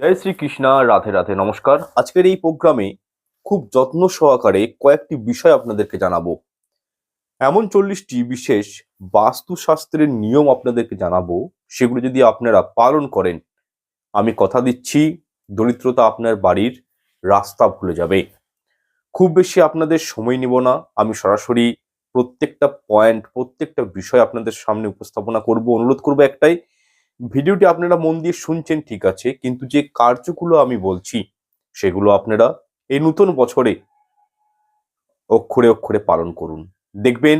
জয় শ্রীকৃষ্ণা, রাধে রাধে, নমস্কার। আজকের এই প্রোগ্রামে খুব যত্ন সহকারে কয়েকটি বিষয় আপনাদেরকে জানাব। এমন চল্লিশটি বিশেষ বাস্তুশাস্ত্রের নিয়ম আপনাদেরকে জানাব, সেগুলো যদি আপনারা পালন করেন, আমি কথা দিচ্ছি, দরিদ্রতা আপনার বাড়ির রাস্তা ভুলে যাবে। খুব বেশি আপনাদের সময় নিব না, আমি সরাসরি প্রত্যেকটা পয়েন্ট, প্রত্যেকটা বিষয় আপনাদের সামনে উপস্থাপনা করব, অনুরোধ করব একটাই ভিডিওটি আপনারা মন দিয়ে শুনছেন, ঠিক আছে, কিন্তু যে কার্যগুলো আমি বলছি, সেগুলো আপনারা এই নতুন বছরে অক্ষরে অক্ষরে পালন করুন। দেখবেন,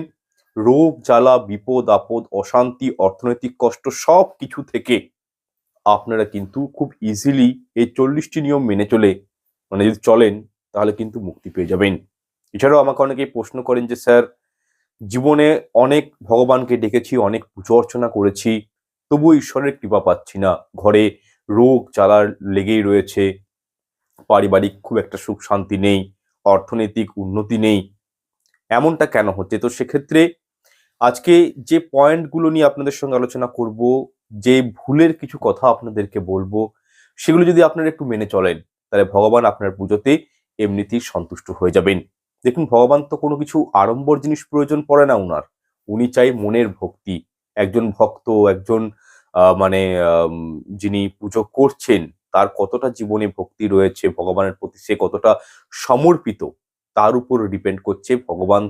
রোগ, জ্বালা, বিপদ, আপদ, অশান্তি, অর্থনৈতিক কষ্ট সব কিছু থেকে আপনারা কিন্তু খুব ইজিলি এই চল্লিশটি নিয়ম মেনে চলে মানে যদি চলেন, তাহলে কিন্তু মুক্তি পেয়ে যাবেন। এছাড়াও আমাকে অনেকেই প্রশ্ন করেন যে, স্যার, জীবনে অনেক ভগবানকে ডেকেছি, অনেক পুজো অর্চনা করেছি তবু ঈশ্বরের কৃপা পাচ্ছি না। ঘরে রোগ জ্বালার লেগেই রয়েছে। পারিবারিক খুব একটা সুখ শান্তি নেই, অর্থনৈতিক উন্নতি নেই। এমনটা কেন হচ্ছে? তো সেক্ষেত্রে আজকে যে পয়েন্টগুলো নিয়ে আপনাদের সঙ্গে আলোচনা করব, যে ভুলের কিছু কথা আপনাদেরকে বলব, সেগুলো যদি আপনারা একটু মেনে চলেন, তাহলে ভগবান আপনার পুজোতে এমনিতেই সন্তুষ্ট হয়ে যাবেন। দেখুন, ভগবান তো কোনো কিছু আড়ম্বর জিনিস প্রয়োজন পড়ে না উনার। উনি চাই মনের ভক্তি। একজন ভক্ত, একজন মানে যিনি পুজো করছেন, তার কতটা জীবনে ভক্তি রয়েছে, ভগবানের প্রতি সে কতটা সমর্পিত, তার উপর ডিপেন্ড করছে, ভগবান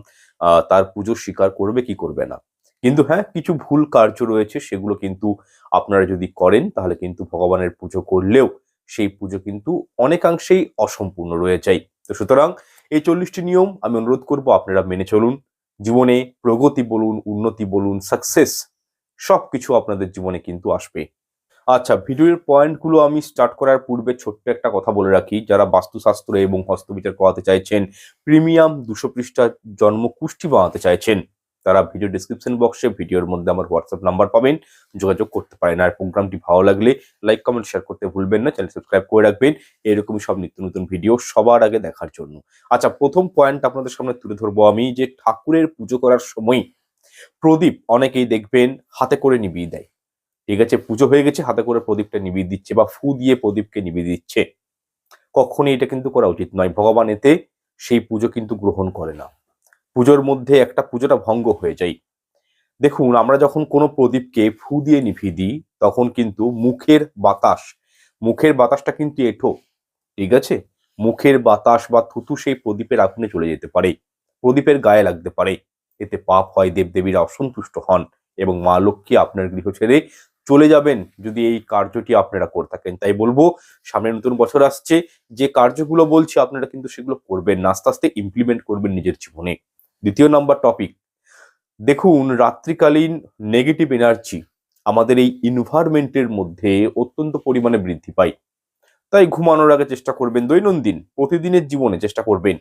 তার পুজো স্বীকার করবে, কি করবে না। কিন্তু হ্যাঁ কিছু ভুল কার্য রয়েছে, সেগুলো কিন্তু আপনারা যদি করেন, তাহলে কিন্তু ভগবানের পুজো করলেও সেই পুজো কিন্তু অনেকাংশেই অসম্পূর্ণ রয়ে যায়। তো সুতরাং এই চল্লিশটি নিয়ম আমি অনুরোধ করব, আপনারা মেনে চলুন। জীবনে প্রগতি বলুন, উন্নতি বলুন সাকসেস সবকিছু আপনাদের জীবনে কিন্তু আসবে। আচ্ছা ভিডিওর পয়েন্টগুলো আমি স্টার্ট করার পূর্বে ছোট্ট একটা কথা বলে রাখি। যারা বাস্তুশাস্ত্র এবং হস্তবিচার করাতে চাইছেন, প্রিমিয়াম দুশো পৃষ্ঠা জন্ম কুষ্টি বানাতে চাইছেন, তারা ভিডিও ডিসক্রিপশন বক্সে ভিডিওর মধ্যে আমার হোয়াটসঅ্যাপ নাম্বার পাবেন। যোগাযোগ করতে পারেন। আর প্রোগ্রামটি ভালো লাগলে লাইক কমেন্ট শেয়ার করতে ভুলবেন না। চ্যানেল সাবস্ক্রাইব করে রাখবেন। এরকমই সব নিত্য নতুন ভিডিও সবার আগে দেখার জন্য। আচ্ছা প্রথম পয়েন্ট আপনাদের সামনে তুলে ধরবো আমি যে ঠাকুরের পুজো করার সময় প্রদীপ অনেকেই দেখবেন হাতে করে নিবিয়ে দেয়। ঠিক আছে, পুজো হয়ে গেছে, হাতে করে প্রদীপটা নিবিয়ে দিচ্ছে বা ফু দিয়ে প্রদীপকে নিবিয়ে দিচ্ছে। কখনই এটা কিন্তু করা উচিত নয়। ভগবান এতে সেই পুজো কিন্তু গ্রহণ করে না। পুজোর মধ্যে একটা পুজোটা ভঙ্গ হয়ে যায়। দেখুন, আমরা যখন কোনো প্রদীপকে ফু দিয়ে নিভিয়ে দিই, তখন কিন্তু মুখের বাতাস, মুখের বাতাসটা কিন্তু এঠো। ঠিক আছে? মুখের বাতাস বা থুতু সেই প্রদীপের আগুনে চলে যেতে পারে। প্রদীপের গায়ে লাগতে পারে। এতে পাপ হয়, দেবদেবীরা অসন্তুষ্ট হন এবং মা লক্ষ্মী আপনার গৃহ ছেড়ে চলে যাবেন যদি এই কার্যটি আপনারা করে থাকেন। তাই বলব, সামনে নতুন বছর আসছে, যে কার্যগুলো বলছি আপনারা কিন্তু সেগুলো করবেন না, আস্তে আস্তে ইমপ্লিমেন্ট করবেন নিজের জীবনে। দ্বিতীয় নাম্বার টপিক দেখুন রাত্রিকালীন নেগেটিভ এনার্জি আমাদের এই ইনভায়রনমেন্টের মধ্যে অত্যন্ত পরিমাণে বৃদ্ধি পায়। তাই ঘুমানোর আগে চেষ্টা করবেন দৈনন্দিন, প্রতিদিনের জীবনে চেষ্টা করবেন।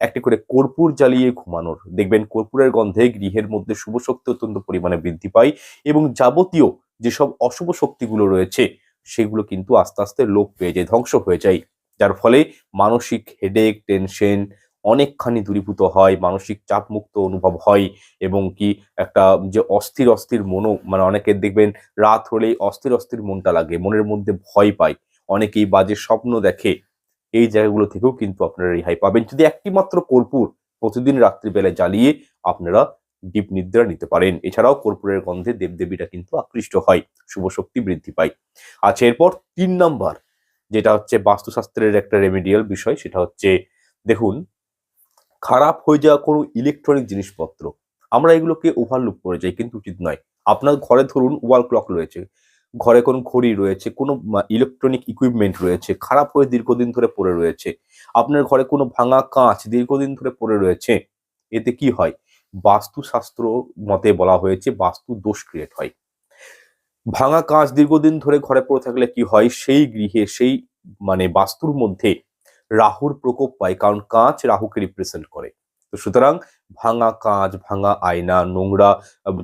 একটি করে কর্পূর জ্বালিয়ে ঘুমানোর। দেখবেন কর্পূরের গন্ধে গৃহের মধ্যে শুভ শক্তি অত্যন্ত পরিমাণে বৃদ্ধি পায় এবং যাবতীয় যেসব অশুভ শক্তিগুলো রয়েছে, সেগুলো কিন্তু আস্তে আস্তে লোপ পেয়ে যায়, ধ্বংস হয়ে যায়। যার ফলে মানসিক হেডেক টেনশন অনেকখানি দূরীভূত হয়, মানসিক চাপমুক্ত অনুভব হয় এবং কি একটা যে অস্থির অস্থির মনও মানে অনেকের দেখবেন রাত হলেই অস্থির অস্থির মনটা লাগে, মনের মধ্যে ভয় পায়। অনেকেই বাজে স্বপ্ন দেখে এই জায়গাগুলো থেকেও কিন্তু আপনারা রেহাই পাবেন। যদি একটি মাত্র কর্পূর প্রতিদিন রাত্রিবেলা জ্বালিয়ে আপনারা ডিপ নিদ্রা নিতে পারেন। এছাড়াও কর্পূরের গন্ধে দেবদেবীরা কিন্তু আকৃষ্ট হয়, শুভ শক্তি বৃদ্ধি পায়। আচ্ছা এরপর তিন নাম্বার, যেটা হচ্ছে বাস্তুশাস্ত্রের একটা রেমেডিয়াল বিষয়, সেটা হচ্ছে, দেখুন, খারাপ হয়ে যাওয়া কোনো ইলেকট্রনিক জিনিসপত্র, আমরা এগুলোকে ওভারলুক করে যাই, কিন্তু উচিত নয়। আপনার ঘরে ধরুন ওয়াল ক্লক রয়েছে ঘরে কোনো ঘড়ি রয়েছে, কোনো ইলেকট্রনিক ইকুইপমেন্ট রয়েছে, খারাপ হয়ে দীর্ঘদিন ধরে পড়ে রয়েছে, আপনার ঘরে কোনো ভাঙা কাঁচ দীর্ঘদিন ধরে পড়ে রয়েছে, এতে কি হয়? বাস্তুশাস্ত্র মতে বলা হয়েছে বাস্তু দোষ ক্রিয়েট হয়। ভাঙা কাঁচ দীর্ঘদিন ধরে ঘরে পড়ে থাকলে কি হয়? সেই গৃহে, সেই মানে বাস্তুর মধ্যে রাহুর প্রকোপ পায়, কারণ কাঁচ রাহুকে রিপ্রেজেন্ট করে। তো সুতরাং ভাঙা কাঁচ, ভাঙা আয়না, নোংরা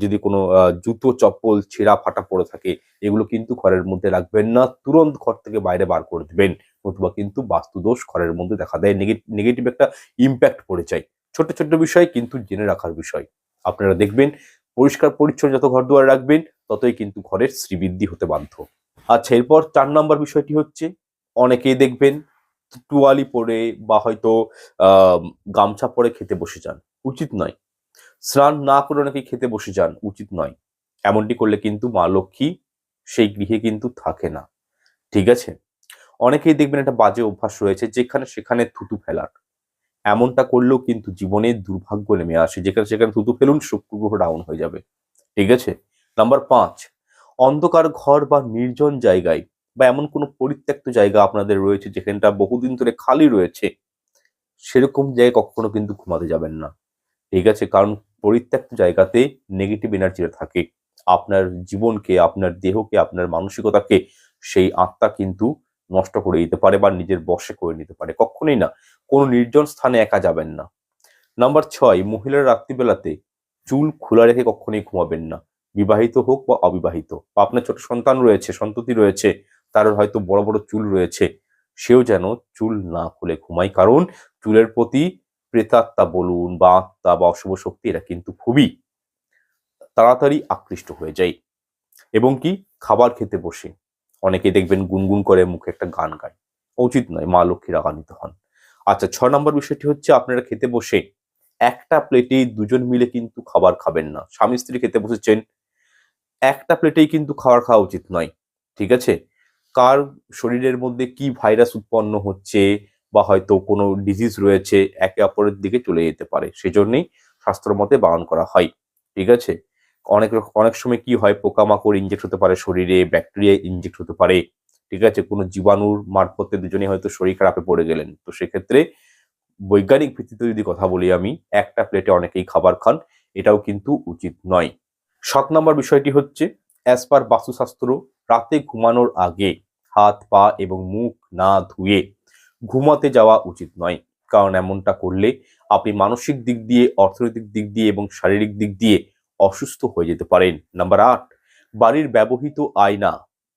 যদি কোনো জুতো, চপ্পল, ছেঁড়া, ফাটা পড়ে থাকে, এগুলো কিন্তু ঘরের মধ্যে রাখবেন না। তুরন্ত ঘর থেকে বাইরে বার করে দেবেন, নতুবা কিন্তু বাস্তুদোষ ঘরের মধ্যে দেখা দেয়। নেগেটিভ একটা ইম্প্যাক্ট পড়ে যায়। ছোট ছোট বিষয় কিন্তু জেনে রাখার বিষয়। আপনারা দেখবেন, পরিষ্কার, পরিচ্ছন্ন যত ঘর দুয়ার রাখবেন, ততই কিন্তু ঘরের শ্রীবৃদ্ধি হতে বাধ্য। আচ্ছা এরপর চার নাম্বার বিষয়টি হচ্ছে, অনেকেই দেখবেন টুয়ালি পরে বা হয়তো গামছা পরে খেতে বসে যান। উচিত নয়। স্নান না করে অনেকে খেতে বসে যান, উচিত নয়। এমনটি করলে কিন্তু মা লক্ষ্মী সেই গৃহে কিন্তু থাকে না। ঠিক আছে? অনেকেই দেখবেন একটা বাজে অভ্যাস রয়েছে, যেখানে সেখানে থুতু ফেলার। এমনটা করলেও কিন্তু জীবনে দুর্ভাগ্য নেমে আসে, যেখানে সেখানে থুতু ফেলুন শুক্র গ্রহ ডাউন হয়ে যাবে। ঠিক আছে? নাম্বার পাঁচ, অন্ধকার ঘর বা নির্জন জায়গায় বা এমন কোনো পরিত্যক্ত জায়গা আপনাদের রয়েছে যেখানটা বহুদিন ধরে খালি রয়েছে, সেরকম জায়গায় কখনো কিন্তু ঘুমাতে যাবেন না। ঠিক আছে? কারণ পরিত্যক্ত জায়গাতে নেগেটিভ এনার্জিটা থাকে। আপনার জীবনকে, আপনার দেহকে, আপনার মানসিকতাকে সেই আত্মা কিন্তু নষ্ট করে দিতে পারে বা নিজের বশে করে নিতে পারে। কখনোই না। কোনো নির্জন স্থানে একা যাবেন না। নাম্বার ছয়, মহিলার রাত্রিবেলাতে চুল খোলা রেখে কখনোই ঘুমাবেন না। বিবাহিত হোক বা অবিবাহিত। বা আপনার ছোট সন্তান রয়েছে, সন্ততি রয়েছে তার হয়তো বড় বড় চুল রয়েছে। সেও যেন চুল না খুলে ঘুমায়। কারণ চুলের প্রতি প্রেতাত্মা বলুন বা আত্মা বা অশুভ শক্তি, এরা কিন্তু খুবই তাড়াতাড়ি আকৃষ্ট হয়ে যায়। এবং কি? খাবার খেতে বসে। অনেকে দেখবেন গুনগুন করে মুখে একটা গান গায়। উচিত নয়, মা লক্ষ্মী রাগান্বিত হন। আচ্ছা ছ নম্বর বিষয়টি হচ্ছে আপনারা খেতে বসে একটা প্লেটেই দুজন মিলে কিন্তু খাবার খাবেন না। স্বামী স্ত্রী খেতে বসেছেন, একটা প্লেটেই কিন্তু খাবার খাওয়া উচিত নয়। ঠিক আছে? কার শরীরের মধ্যে কি ভাইরাস উৎপন্ন হচ্ছে বা হয়তো কোনো ডিজিজ রয়েছে, একে অপরের দিকে চলে যেতে পারে, সেজন্যই শাস্ত্র মতে বারণ করা হয়। ঠিক আছে? অনেক অনেক সময় কি হয়, পোকামাকড় ইনজেক্ট হতে পারে শরীরে ব্যাকটেরিয়া ইনজেক্ট হতে পারে। ঠিক আছে? কোনো জীবাণুর মারফতে দুজনেই হয়তো শরীর খারাপে পড়ে গেলেন। তো সেক্ষেত্রে বৈজ্ঞানিক ভিত্তিতে যদি কথা বলি আমি, একটা প্লেটে অনেকেই খাবার খান, এটাও কিন্তু উচিত নয়। সাত নম্বর বিষয়টি হচ্ছে অ্যাজ পার বাস্তুশাস্ত্র, রাতে ঘুমানোর আগে হাত, পা এবং মুখ না ধুয়ে ঘুমাতে যাওয়া উচিত নয়। কারণ এমনটা করলে আপনি মানসিক দিক দিয়ে, অর্থনৈতিক দিক দিয়ে এবং শারীরিক দিক দিয়ে অসুস্থ হয়ে যেতে পারেন। নাম্বার আট, বাড়ির ব্যবহৃত আয়না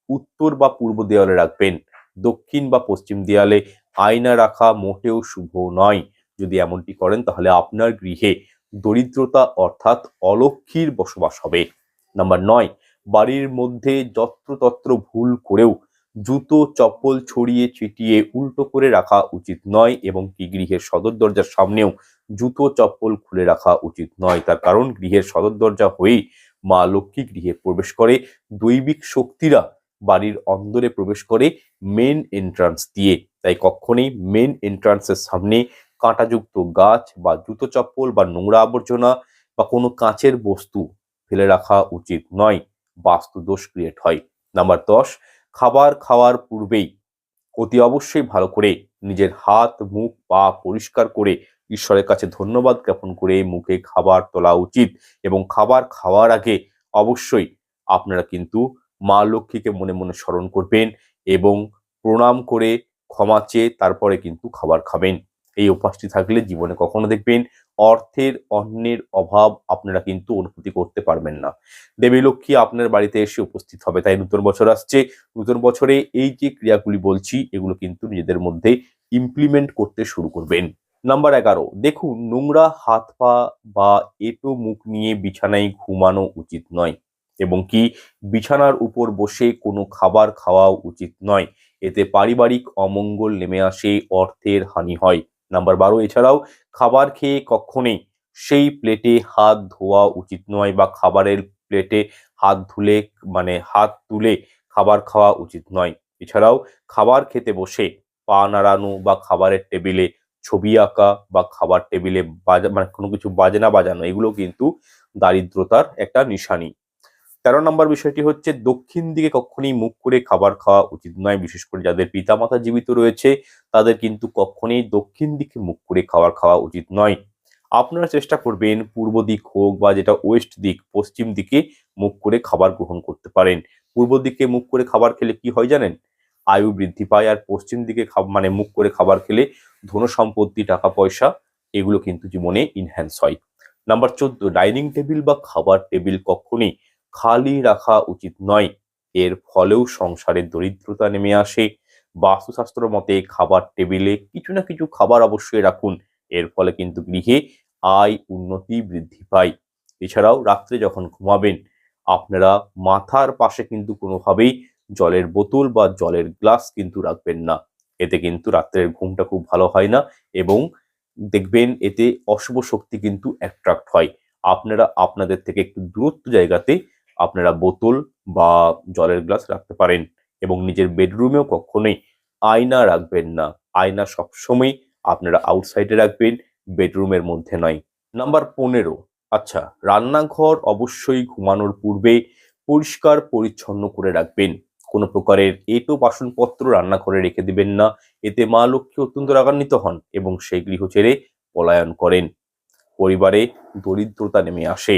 উত্তর বা পূর্ব দেওয়ালে রাখবেন। দক্ষিণ বা পশ্চিম দেয়ালে আয়না রাখা মোটেও শুভ নয়। যদি এমনটি করেন তাহলে আপনার গৃহে দরিদ্রতা অর্থাৎ অলক্ষীর বসবাস হবে। নাম্বার নয়, বাড়ির মধ্যে যত্রতত্র ভুল করেও জুতো, চপ্পল ছড়িয়ে ছিটিয়ে উল্টো করে রাখা উচিত নয় এবং কি গৃহের সদর দরজার সামনেও জুতো, চপ্পল খুলে রাখা উচিত নয়। তার কারণ, গৃহের সদর দরজা হয়েই মা লক্ষ্মী গৃহে প্রবেশ করে। দৈবিক শক্তিরা বাড়ির অন্দরে প্রবেশ করে মেন এন্ট্রান্স দিয়ে। তাই কখনোই মেন এন্ট্রান্সের সামনে কাঁটাযুক্ত গাছ বা জুতো, চপ্পল বা নোংরা আবর্জনা বা কোনো কাঁচের বস্তু ফেলে রাখা উচিত নয়। বাস্তু দোষ ক্রিয়েট হয়। নাম্বার দশ খাবার খাওয়ার পূর্বেই অতি অবশ্যই ভালো করে নিজের হাত, মুখ, পা পরিষ্কার করে ঈশ্বরের কাছে ধন্যবাদ জ্ঞাপন করে মুখে খাবার তোলা উচিত এবং খাবার খাওয়ার আগে অবশ্যই আপনারা কিন্তু মা লক্ষ্মীকে মনে মনে স্মরণ করবেন এবং প্রণাম করে ক্ষমা চেয়ে তারপরে কিন্তু খাবার খাবেন। এই অভ্যাসটি থাকলে জীবনে কখনো দেখবেন অর্থের অন্যের অভাব আপনারা কিন্তু অনুভূতি করতে পারবেন না। দেবী লক্ষ্মী আপনার বাড়িতে এসে উপস্থিত হবে, তাই নতুন বছর আসছে। নতুন বছরে এই যে ক্রিয়াগুলি বলছি, এগুলো কিন্তু নিজেদের মধ্যে ইমপ্লিমেন্ট করতে শুরু করবেন। নাম্বার এগারো, দেখুন, নোংরা হাত পা বা এটো মুখ নিয়ে বিছানায় ঘুমানো উচিত নয়। এবং কি, বিছানার উপর বসে কোনো খাবার খাওয়াও উচিত নয়। এতে পারিবারিক অমঙ্গল নেমে আসে, অর্থের হানি হয়। নাম্বার বারো, এছাড়াও খাবার খেয়ে কখনোই সেই প্লেটে হাত ধোয়া উচিত নয় বা খাবারের প্লেটে হাত ধুলে মানে হাত তুলে খাবার খাওয়া উচিত নয়। এছাড়াও খাবার খেতে বসে পা নাড়ানো বা খাবারের টেবিলে ছবি আঁকা বা খাবার টেবিলে বাজা মানে কোনো কিছু বাজনা বাজানো, এগুলো কিন্তু দারিদ্রতার একটা নিশানি। তেরো নম্বর বিষয়টি হচ্ছে, দক্ষিণ দিকে কখনোই মুখ করে খাবার খাওয়া উচিত নয়, বিশেষ করে যাদের পিতামাতা জীবিত রয়েছে, তাদের কিন্তু কখনোই দক্ষিণ দিকে মুখ করে খাবার খাওয়া উচিত নয়। আপনারা চেষ্টা করবেন পূর্ব দিক হোক বা যেটা ওয়েস্ট দিক, পশ্চিম দিকে মুখ করে খাবার গ্রহণ করতে পারেন। পূর্ব দিকে মুখ করে খাবার খেলে কি হয় জানেন? আয়ু বৃদ্ধি পায় আর পশ্চিম দিকে মানে মুখ করে খাবার খেলে ধন সম্পত্তি, টাকা, পয়সা, এগুলো কিন্তু জীবনে ইনহ্যান্স হয়। নাম্বার চোদ্দ, ডাইনিং টেবিল বা খাবার টেবিল কখনই খালি রাখা উচিত নয়। এর ফলেও সংসারে দরিদ্রতা নেমে আসে। বাস্তুশাস্ত্র মতে খাবার টেবিলে কিছু না কিছু খাবার অবশ্যই রাখুন। এর ফলে কিন্তু গৃহে আয় উন্নতি বৃদ্ধি পায়। এছাড়াও রাত্রে যখন ঘুমাবেন, আপনারা মাথার পাশে কিন্তু কোনোভাবেই জলের বোতল বা জলের গ্লাস কিন্তু রাখবেন না। এতে কিন্তু রাত্রের ঘুমটা খুব ভালো হয় না এবং দেখবেন এতে অশুভ শক্তি কিন্তু অ্যাট্রাক্ট হয়। আপনারা আপনাদের থেকে একটু দূরত্ব জায়গাতে আপনারা বোতল বা জলের গ্লাস রাখতে পারেন এবং নিজের বেডরুমেও কখনোই আয়না রাখবেন না। আয়না সবসময় আপনারা আউটসাইডে রাখবেন, বেডরুমের মধ্যে নয়। নাম্বার পনেরো আচ্ছা রান্নাঘর অবশ্যই ঘুমানোর পূর্বে পরিষ্কার পরিচ্ছন্ন করে রাখবেন। কোনো প্রকারের এটো বাসনপত্র রান্নাঘরে রেখে দিবেন না। এতে মা লক্ষ্মী অত্যন্ত রাগান্বিত হন এবং সেই গৃহ ছেড়ে পলায়ন করেন। পরিবারে দরিদ্রতা নেমে আসে।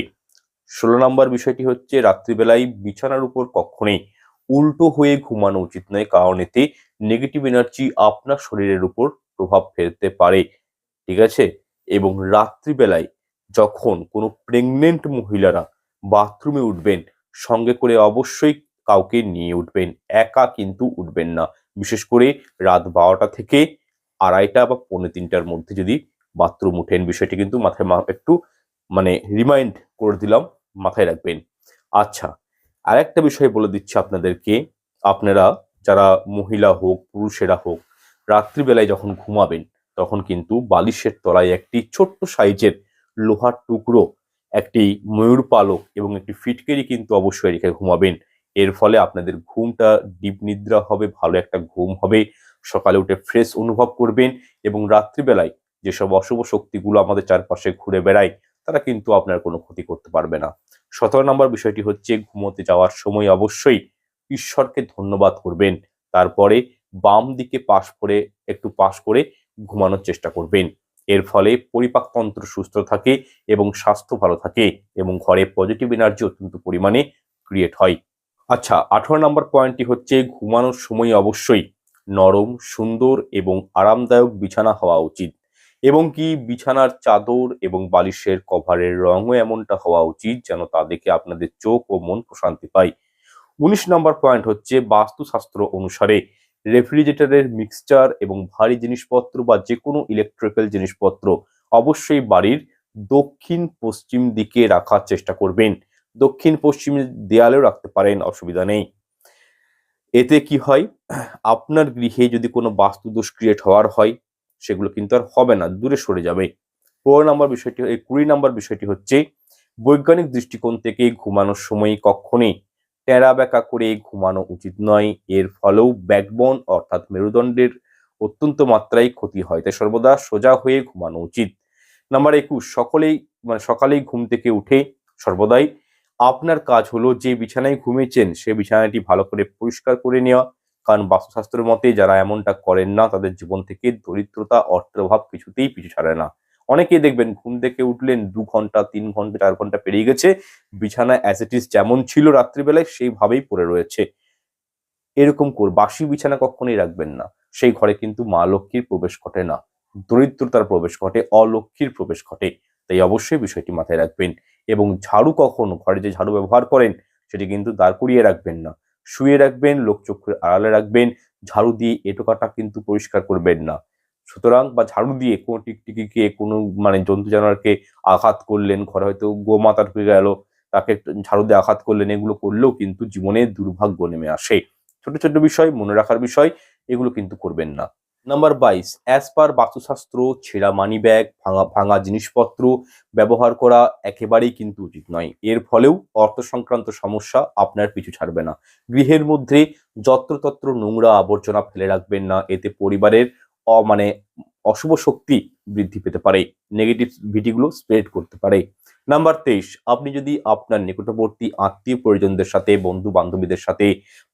ষোলো নম্বর বিষয়টি হচ্ছে, রাত্রিবেলায় বিছানার উপর কখনোই উল্টো হয়ে ঘুমানো উচিত নয়, কারণ এতে নেগেটিভ এনার্জি আপনার শরীরের উপর প্রভাব ফেলতে পারে। ঠিক আছে? এবং রাত্রিবেলায় যখন কোনো প্রেগনেন্ট মহিলারা বাথরুমে উঠবেন, সঙ্গে করে অবশ্যই কাউকে নিয়ে উঠবেন, একা কিন্তু উঠবেন না। বিশেষ করে রাত বারোটা থেকে আড়াইটা বা পৌনে তিনটার মধ্যে যদি বাথরুম উঠেন, বিষয়টি কিন্তু মাথায় একটু মানে রিমাইন্ড করে দিলাম। মাথায় রাখবেন। আচ্ছা আর একটা বিষয় বলে দিচ্ছি আপনাদেরকে। আপনারা যারা মহিলা হোক, পুরুষেরা হোক, রাত্রিবেলায় যখন ঘুমাবেন, তখন কিন্তু বালিশের তলায় একটি ছোট্ট সাইজের লোহার টুকরো, একটি ময়ূর পালক এবং একটি ফিটকেরি কিন্তু অবশ্যই রেখে ঘুমাবেন। এর ফলে আপনাদের ঘুমটা ডিপ নিদ্রা হবে, ভালো একটা ঘুম হবে, সকালে উঠে ফ্রেশ অনুভব করবেন এবং রাত্রিবেলায় যেসব অশুভ শক্তিগুলো আমাদের চারপাশে ঘুরে বেড়ায় তারা কিন্তু আপনার কোনো ক্ষতি করতে পারবে না। সতেরো নম্বর বিষয়টি হচ্ছে, ঘুমোতে যাওয়ার সময় অবশ্যই ঈশ্বরকে ধন্যবাদ করবেন। তারপরে বাম দিকে পাশ করে, একটু পাশ করে ঘুমানোর চেষ্টা করবেন। এর ফলে পরিপাকতন্ত্র সুস্থ থাকে এবং স্বাস্থ্য ভালো থাকে এবং ঘরে পজিটিভ এনার্জি অত্যন্ত পরিমাণে ক্রিয়েট হয়। আচ্ছা আঠারো নম্বর পয়েন্টটি হচ্ছে, ঘুমানোর সময় অবশ্যই নরম, সুন্দর এবং আরামদায়ক বিছানা হওয়া উচিত। এবং কি বিছানার চাদর এবং বালিশের কভারের রঙও এমনটা হওয়া উচিত যেন তা দেখে আপনাদের চোখ ও মন প্রশান্তি পায়। উনিশ নম্বর পয়েন্ট হচ্ছে বাস্তুশাস্ত্র অনুসারে রেফ্রিজারেটরের মিক্সচার এবং ভারী জিনিসপত্র বা যে কোনো ইলেকট্রিক্যাল জিনিসপত্র অবশ্যই বাড়ির দক্ষিণ পশ্চিম দিকে রাখার চেষ্টা করবেন। দক্ষিণ পশ্চিম দেয়ালেও রাখতে পারেন, অসুবিধা নেই। এতে কি হয়? আপনার গৃহে যদি কোনো বাস্তুদোষ ক্রিয়েট হওয়ার হয় সেগুলো কিন্তু আর হবে না, দূরে সরে যাবে। পনেরো নম্বর বিষয়টি, এই কুড়ি নম্বর বিষয়টি হচ্ছে, বৈজ্ঞানিক দৃষ্টিকোণ থেকে ঘুমানোর সময় কখনোই টেরা বেঁকা করে ঘুমানো উচিত নয়। এর ফলেও ব্যাকবোন অর্থাৎ মেরুদণ্ডের অত্যন্ত মাত্রায় ক্ষতি হয়। তাই সর্বদা সোজা হয়ে ঘুমানো উচিত। নাম্বার একুশ, সকলেই মানে সকালেই ঘুম থেকে উঠে সর্বদাই আপনার কাজ হলো যে বিছানায় ঘুমিয়েছেন, সে বিছানাটি ভালো করে পরিষ্কার করে নেওয়া। কারণ বাস্তুশাস্ত্রের মতে যারা এমনটা করেন না, তাদের জীবন থেকে দরিদ্রতা অর্থের অভাব কিছুতেই পিছু ছাড়ে না। অনেকেই দেখবেন ঘুম থেকে উঠলেন দু ঘণ্টা, তিন ঘণ্টা, চার ঘণ্টা পেরিয়ে গেছে বিছানা ইজ যেমন ছিল রাত্রিবেলায়, সেইভাবেই পড়ে রয়েছে। এরকম কর, বাসি বিছানা কখনোই রাখবেন না। সেই ঘরে কিন্তু মা লক্ষ্মীর প্রবেশ ঘটে না। দরিদ্রতার প্রবেশ ঘটে, অলক্ষ্মীর প্রবেশ ঘটে। তাই অবশ্যই বিষয়টি মাথায় রাখবেন। এবং ঝাড়ু কখনো, ঘরে যে ঝাড়ু ব্যবহার করেন, সেটি কিন্তু দাঁড় করিয়ে রাখবেন না। শুয়ে রাখবেন লোকচক্ষুর আড়ালে রাখবেন, ঝাড়ু দিয়ে এটোকাটা কিন্তু পরিষ্কার করবেন না। সুতরাং বা ঝাড়ু দিয়ে কোনো টিকটিকিকে, কোনো মানে জন্তু জানোয়ারকে আঘাত করলেন, ঘরে হয়তো গোমাতা ঢুকে গেল, তাকে ঝাড়ু দিয়ে আঘাত করলেন, এগুলো করলেও কিন্তু জীবনে দুর্ভাগ্য নেমে আসে। ছোট ছোট বিষয়, মনে রাখার বিষয়, এগুলো কিন্তু করবেন না। নাম্বার বাইশ অ্যাজ পার বাস্তুশাস্ত্র, ছেঁড়া মানি ব্যাগ ভাঙা ভাঙা জিনিসপত্র ব্যবহার করা একেবারেই কিন্তু উচিত নয়। এর ফলেও অর্থ সংক্রান্ত সমস্যা আপনার পিছু ছাড়বে না। গৃহের মধ্যে যত্রতত্র নোংরা আবর্জনা ফেলে রাখবেন না, এতে পরিবারের অ মানে অশুভ শক্তি বৃদ্ধি পেতে পারে। নেগেটিভ ভিডিগুলো স্প্রেড করতে পারে। নাম্বার তেইশ, আপনি যদি আপনার নিকটবর্তী আত্মীয় পরিজনদের সাথে, বন্ধু বান্ধবীদের সাথে,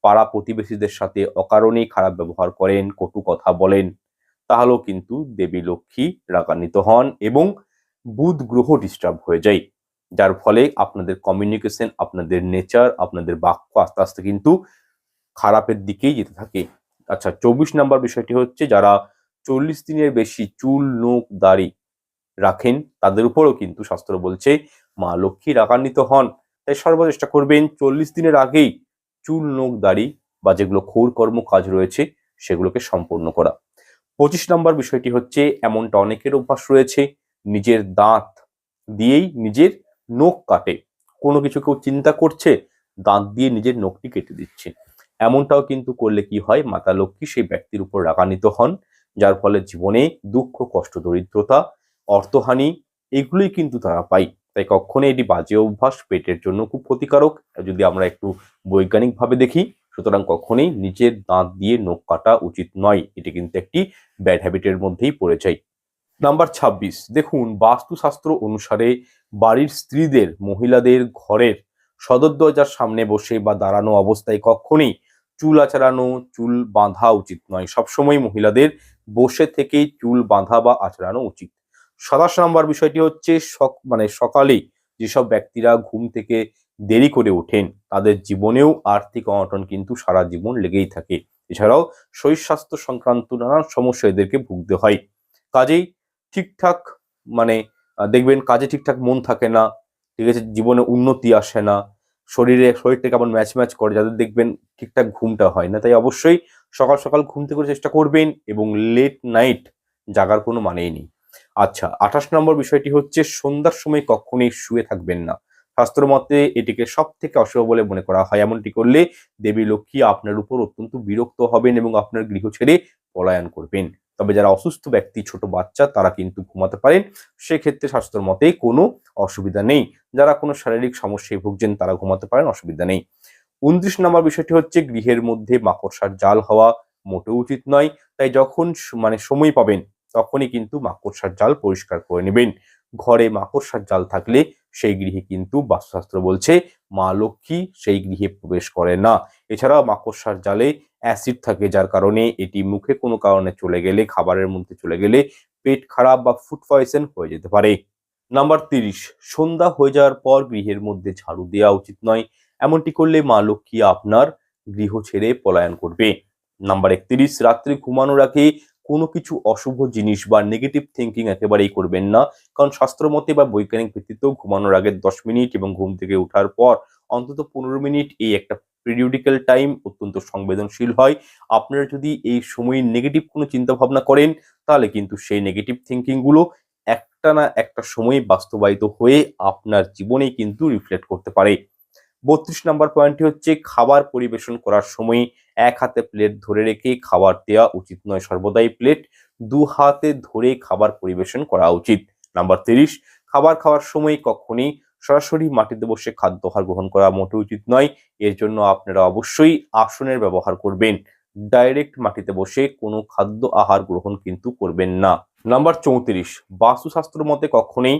পাড়া প্রতিবেশীদের সাথে অকারণেই খারাপ ব্যবহার করেন, কটু কথা বলেন, তাহলেও কিন্তু দেবী লক্ষ্মী রাগান্বিত হন এবং বুধ গ্রহ ডিস্টার্ব হয়ে যায়। যার ফলে আপনাদের কমিউনিকেশন আপনাদের নেচার আপনাদের বাক্য আস্তে আস্তে কিন্তু খারাপের দিকেই যেতে থাকে। আচ্ছা চব্বিশ নাম্বার বিষয়টি হচ্ছে যারা চল্লিশ দিনের বেশি চুল, নখ, দাড়ি রাখেন, তাদের উপরও কিন্তু শাস্ত্র বলছে, মা লক্ষ্মী রাগান্বিত হন। তাই সর্বচেষ্টা করবেন, চল্লিশ দিনের আগেই চুল, নখ, দাড়ি বা যেগুলো খৌর কর্ম কাজ রয়েছে, সেগুলোকে সম্পূর্ণ করা। পঁচিশ নম্বর বিষয়টি হচ্ছে, এমনটা অনেকের অভ্যাস রয়েছে, নিজের দাঁত দিয়েই নিজের নখ কাটে। কোনো কিছু কেউ চিন্তা করছে, দাঁত দিয়ে নিজের নখটি কেটে দিচ্ছে। এমনটাও কিন্তু করলে কি হয়, মাতা লক্ষ্মী সেই ব্যক্তির উপর রাগান্বিত হন, যার ফলে জীবনে দুঃখ, কষ্ট, দরিদ্রতা অর্থহানি, এগুলোই কিন্তু তারা পায়। তাই কখনোই এটি বাজে অভ্যাস, পেটের জন্য খুব ক্ষতিকারক। যদি আমরা একটু বৈজ্ঞানিকভাবে দেখি, সুতরাং কখনোই নিজের দাঁত দিয়ে নখ কাটা উচিত নয়। এটি কিন্তু একটি ব্যাড হ্যাবিটের মধ্যেই পড়ে যায়। নাম্বার ছাব্বিশ, দেখুন, বাস্তুশাস্ত্র অনুসারে বাড়ির স্ত্রীদের, মহিলাদের ঘরের সদর দরজার সামনে বসে বা দাঁড়ানো অবস্থায় কখনই চুল আচড়ানো, চুল বাঁধা উচিত নয়। সবসময় মহিলাদের বসে থেকেই চুল বাঁধা বা আচড়ানো উচিত। সাতাশ নম্বর বিষয়টি হচ্ছে সক- মানে সকালে যেসব ব্যক্তিরা ঘুম থেকে দেরি করে ওঠেন, তাদের জীবনেও আর্থিক অনটন কিন্তু সারা জীবন লেগেই থাকে। এছাড়াও শরীর স্বাস্থ্য সংক্রান্ত নানান সমস্যা এদেরকে ভুগতে হয়। কাজেই ঠিকঠাক মানে দেখবেন কাজে ঠিকঠাক মন থাকে না, ঠিক আছে, জীবনে উন্নতি আসে না, শরীরে, শরীরটা কেমন ম্যাচ ম্যাচ করে, যাদের দেখবেন ঠিকঠাক ঘুমটা হয় না, তাই অবশ্যই সকাল সকাল ঘুম থেকে চেষ্টা করবেন এবং লেট নাইট জাগার কোনো মানেই নেই। আচ্ছা আঠাশ নম্বর বিষয়টি হচ্ছে, সন্ধ্যার সময় কখনোই শুয়ে থাকবেন না। শাস্ত্র মতে এটিকে সব থেকে অশুভ বলে মনে করা হয়। এমনটি করলে দেবী লক্ষ্মী আপনার উপর অত্যন্ত বিরক্ত হবেন এবং আপনার গৃহ ছেড়ে পলায়ন করবেন। তবে যারা অসুস্থ ব্যক্তি, ছোট বাচ্চা, তারা কিন্তু ঘুমাতে পারেন। সেক্ষেত্রে শাস্ত্র মতে কোনো অসুবিধা নেই। যারা কোনো শারীরিক সমস্যায় ভুগছেন, তারা ঘুমাতে পারেন, অসুবিধা নেই। উনত্রিশ নম্বর বিষয়টি হচ্ছে, গৃহের মধ্যে মাকড়সার জাল হওয়া মোটেও উচিত নয়। তাই যখন মানে সময় পাবেন তখনই কিন্তু মাকড়সার জাল পরিষ্কার করে নেবেন। ঘরে মাকড়সার জাল থাকলে সেই গৃহে কিন্তু বাস্তুশাস্ত্র বলছে, মা লক্ষ্মী সেই গৃহে প্রবেশ করে না। এছাড়াও মাকড়সার জালে অ্যাসিড থাকে, যার কারণে এটি মুখে কোনো কারণে চলে গেলে, খাবারের মধ্যে চলে গেলে পেট খারাপ বা ফুড পয়জন হয়ে যেতে পারে। নাম্বার তিরিশ, সন্ধ্যা হয়ে যাওয়ার পর গৃহের মধ্যে ঝাড়ু দেওয়া উচিত নয়। এমনটি করলে মা লক্ষ্মী আপনার গৃহ ছেড়ে পলায়ন করবে। নাম্বার একত্রিশ, রাত্রে ঘুমানোর আগে কোনো কিছু অশুভ জিনিস বা নেগেটিভ থিঙ্কিং একেবারেই করবেন না। কারণ শাস্ত্র মতে বা বৈজ্ঞানিক ভিত্তিতেও ঘুমানোর আগে দশ মিনিট এবং ঘুম থেকে ওঠার পর অন্তত পনেরো মিনিট এই একটা পিরিয়ডিক্যাল টাইম অত্যন্ত সংবেদনশীল হয়। আপনারা যদি এই সময়ে নেগেটিভ কোনো চিন্তা ভাবনা করেন, তাহলে কিন্তু সেই নেগেটিভ থিঙ্কিংগুলো একটা না একটা সময় বাস্তবায়িত হয়ে আপনার জীবনে কিন্তু রিফ্লেক্ট করতে পারে। বত্রিশ নম্বর পয়েন্টটি হচ্ছে খাবার পরিবেশন করার সময় এক হাতে প্লেট ধরে রেখে খাবার দেওয়া উচিত নয়। সর্বদাই প্লেট দু হাতে ধরে খাবার পরিবেশন করা উচিত। নাম্বার তিরিশ, খাবার খাওয়ার সময় কখনই সরাসরি মাটিতে বসে খাদ্য আহার গ্রহণ করা মোটে উচিত নয়। এর জন্য আপনারা অবশ্যই আসনের ব্যবহার করবেন। ডাইরেক্ট মাটিতে বসে কোনো খাদ্য আহার গ্রহণ কিন্তু করবেন না। নাম্বার চৌত্রিশ, বাস্তুশাস্ত্র মতে কখনোই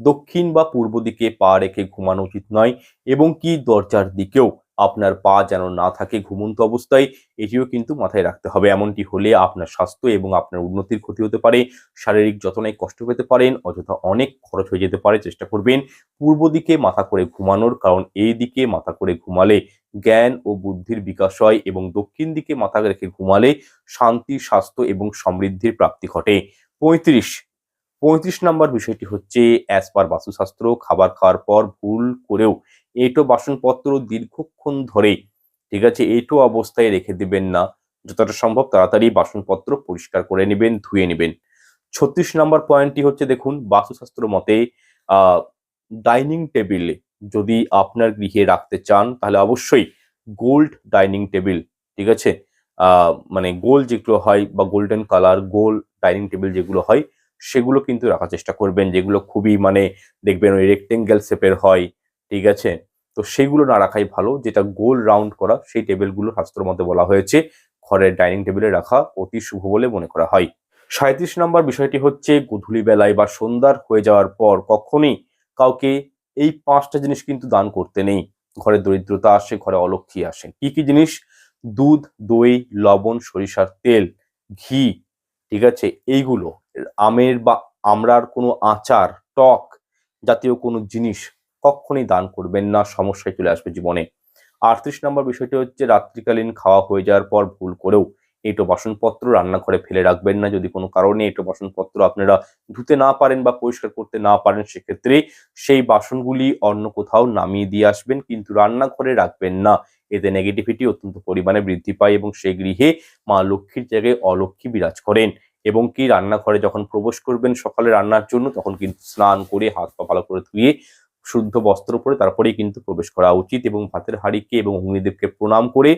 দক্ষিণ বা পূর্ব দিকে পা রেখে ঘুমানো উচিত নয় এবং কি দরজার দিকেও আপনার পা যেন না থাকে ঘুমন্ত অবস্থায়, এটিও কিন্তু মাথায় রাখতে হবে। এমনটি হলে আপনার স্বাস্থ্য এবং আপনার উন্নতির ক্ষতি হতে পারে, শারীরিক যতনায় কষ্ট পেতে পারেন, অযথা অনেক খরচ হয়ে যেতে পারে, চেষ্টা করবেন পূর্ব দিকে মাথা করে ঘুমানোর, কারণ এই দিকে মাথা করে ঘুমালে জ্ঞান ও বুদ্ধির বিকাশ হয় এবং দক্ষিণ দিকে মাথা রেখে ঘুমালে শান্তি, স্বাস্থ্য এবং সমৃদ্ধির প্রাপ্তি ঘটে। পঁয়ত্রিশ পঁয়ত্রিশ নম্বর বিষয়টি হচ্ছে অ্যাজ পার বাস্তুশাস্ত্র, খাবার খাওয়ার পর ভুল করেও এটো বাসনপত্র দীর্ঘক্ষণ ধরে, ঠিক আছে, এঁটো অবস্থায় রেখে দিবেন না। যতটা সম্ভব তাড়াতাড়ি বাসনপত্র পরিষ্কার করে নেবেন, ধুয়ে নেবেন। ছত্রিশ নম্বর পয়েন্টটি হচ্ছে, দেখুন, বাস্তুশাস্ত্র মতে ডাইনিং টেবিলে যদি আপনার গৃহে রাখতে চান, তাহলে অবশ্যই গোল্ড ডাইনিং টেবিল ঠিক আছে? মানে গোল যেগুলো হয় বা গোল্ডেন কালার গোল ডাইনিং টেবিল যেগুলো হয় সেগুলো কিন্তু রাখার চেষ্টা করবেন, যেগুলো খুবই মানে দেখবেন ওই রেক্টেঙ্গেল শেপের হয়, ঠিক আছে? তো সেগুলো না রাখাই ভালো, যেটা গোল রাউন্ড করা, সেই টেবিলগুলো শাস্ত্র মতে বলা হয়েছে, ঘরের ডাইনিং টেবিলে রাখা অতি শুভ বলে মনে করা হয়। সাঁত্রিশ নম্বর বিষয়টি হচ্ছে গধূলি বেলায় বা সন্ধ্যার হয়ে যাওয়ার পর কখনই কাউকে এই পাঁচটা জিনিস কিন্তু দান করতে নেই। ঘরে দরিদ্রতা আসে, ঘরে অলক্ষী আসে। কি কি জিনিস? দুধ, দই, লবণ, সরিষার তেল, ঘি, ঠিক আছে? এইগুলো আমের বা আমরার কোনো আচার, টক জাতীয় কোনো জিনিস কখনই দান করবেন না, সমস্যায় চলে আসবে জীবনে। আটত্রিশ নম্বর বিষয়টি হচ্ছে রাত্রিকালীন খাওয়া হয়ে যাওয়ার পর ভুল করেও এটো বাসনপত্র রান্নাঘরে ফেলে রাখবেন না। যদি কোনো কারণে এটো বাসনপত্র আপনারা ধুতে না পারেন বা পরিষ্কার করতে না পারেন, সেক্ষেত্রে সেই বাসনগুলি অন্য কোথাও নামিয়ে দিয়ে আসবেন, কিন্তু রান্নাঘরে রাখবেন না। এতে নেগেটিভিটি অত্যন্ত পরিমাণে বৃদ্ধি পায় এবং সেই গৃহে মা লক্ষ্মীর জায়গায় অলক্ষ্মী বিরাজ করেন। এবং কি রান্নাঘরে যখন প্রবেশ করবেন সকালে রান্নার জন্য, তখন কিন্তু স্নান করে হাত পা ভালো করে ধুয়ে, শুদ্ধ বস্ত্র পরে তারপরেই কিন্তু প্রবেশ করা উচিত এবং ভাতের হাঁড়িকে এবং অগ্নিদেবকে প্রণাম করে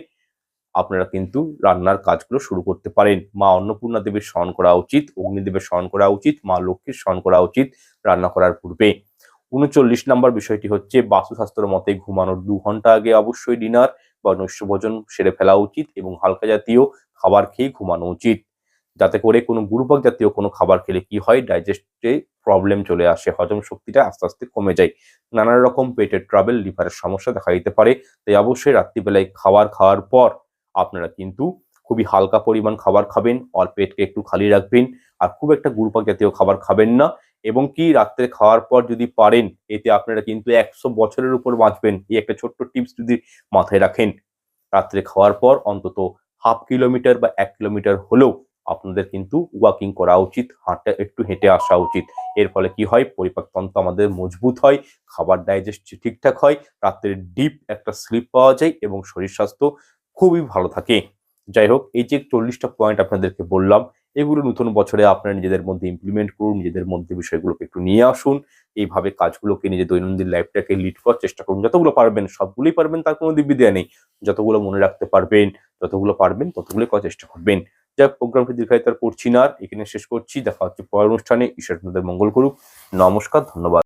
আপনারা কিন্তু রান্নার কাজগুলো শুরু করতে পারেন। মা অন্নপূর্ণা দেবীর স্মরণ করা উচিত, অগ্নিদেবের স্মরণ করা উচিত, মা লক্ষ্মীর স্মরণ করা উচিত রান্না করার পূর্বে। উনচল্লিশ নম্বর বিষয়টি হচ্ছে, বাস্তুশাস্ত্র মতে ঘুমানোর দু ঘণ্টা আগে অবশ্যই ডিনার বা নৈশ ভোজন সেরে ফেলা উচিত এবং হালকা জাতীয় খাবার খেয়ে ঘুমানো উচিত। যাতে করে কোনো গুরুপাক জাতীয় কোনো খাবার খেলে কি হয় ডাইজেস্টে প্রবলেম চলে আসে, হজম শক্তিটা আস্তে আস্তে কমে যায়। নানা রকম পেটের ট্রাভেল লিভারের সমস্যা দেখা দিতে পারে। তাই অবশ্যই রাত্রিবেলায় খাবার খাওয়ার পর আপনারা কিন্তু খুবই হালকা পরিমাণ খাবার খাবেন, আর পেটকে একটু খালি রাখবেন, আর খুব একটা গুরুপাক জাতীয় খাবার খাবেন না। এবং কি, রাত্রে খাওয়ার পর যদি পারেন, এতে আপনারা কিন্তু একশো বছরের উপর বাঁচবেন। এই একটা ছোট্ট টিপস যদি মাথায় রাখেন। রাত্রে খাওয়ার পর অন্তত হাফ কিলোমিটার বা এক কিলোমিটার হলেও আপনাদের কিন্তু ওয়াকিং করা উচিত, হাঁটা, একটু হেঁটে আসা উচিত। এর ফলে কি হয়? পরিপাকতন্ত্র আমাদের মজবুত হয়, খাবার ডাইজেস্ট ঠিকঠাক হয়, রাত্রে ডিপ একটা স্লিপ পাওয়া যায় এবং শরীর স্বাস্থ্য খুবই ভালো থাকে। যাই হোক, এই যে চল্লিশটা পয়েন্ট আপনাদেরকে বললাম, এগুলো নতুন বছরে আপনারা নিজেদের মধ্যে ইমপ্লিমেন্ট করুন, নিজেদের মধ্যে বিষয়গুলোকে একটু নিয়ে আসুন। এইভাবে কাজগুলোকে নিজের দৈনন্দিন লাইফটাকে লিড করার চেষ্টা করুন। যতগুলো পারবেন, সবগুলোই পারবেন, তার কোনো দিব্যিদেয়া নেই। যতগুলো মনে রাখতে পারবেন, যতগুলো পারবেন ততগুলো করার চেষ্টা করবেন। যা প্রোগ্রামটি দীর্ঘায়িত করছি না এখানে শেষ করছি। দেখা হচ্ছে পরের অনুষ্ঠানে। ঈশ্বর আপনাদের মঙ্গল করুক। নমস্কার, ধন্যবাদ।